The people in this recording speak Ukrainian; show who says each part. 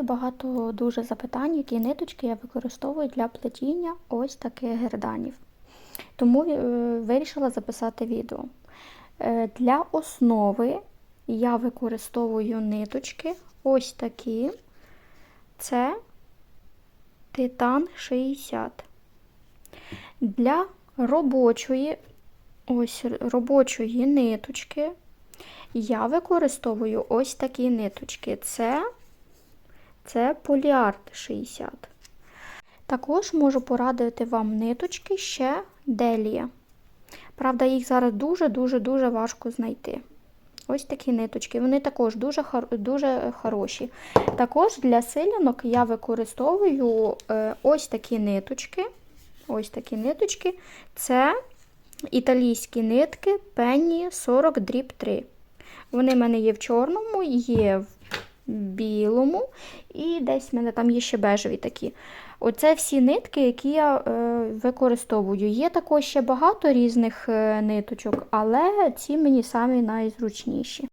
Speaker 1: Маю багато дуже запитань, які ниточки я використовую для плетіння ось таких герданів. Тому е, вирішила записати відео. Е, Для основи я використовую ниточки ось такі. Це Титан 60. Для робочої, ось робочої ниточки я використовую ось такі ниточки. Це, це Поліарт 60. Також можу порадити вам ниточки ще Делія. Правда, їх зараз дуже-дуже-дуже важко знайти. Ось такі ниточки. Вони також дуже дуже хороші. Також для силянок я використовую е, ось такі ниточки. Ось такі ниточки. Це італійські нитки Penny 40 дріб 3. Вони в мене є в чорному, є в білому, і десь в мене там є ще бежеві такі. Оце всі нитки, які я е, використовую. Є також ще багато різних е, ниточок, але ці мені самі найзручніші.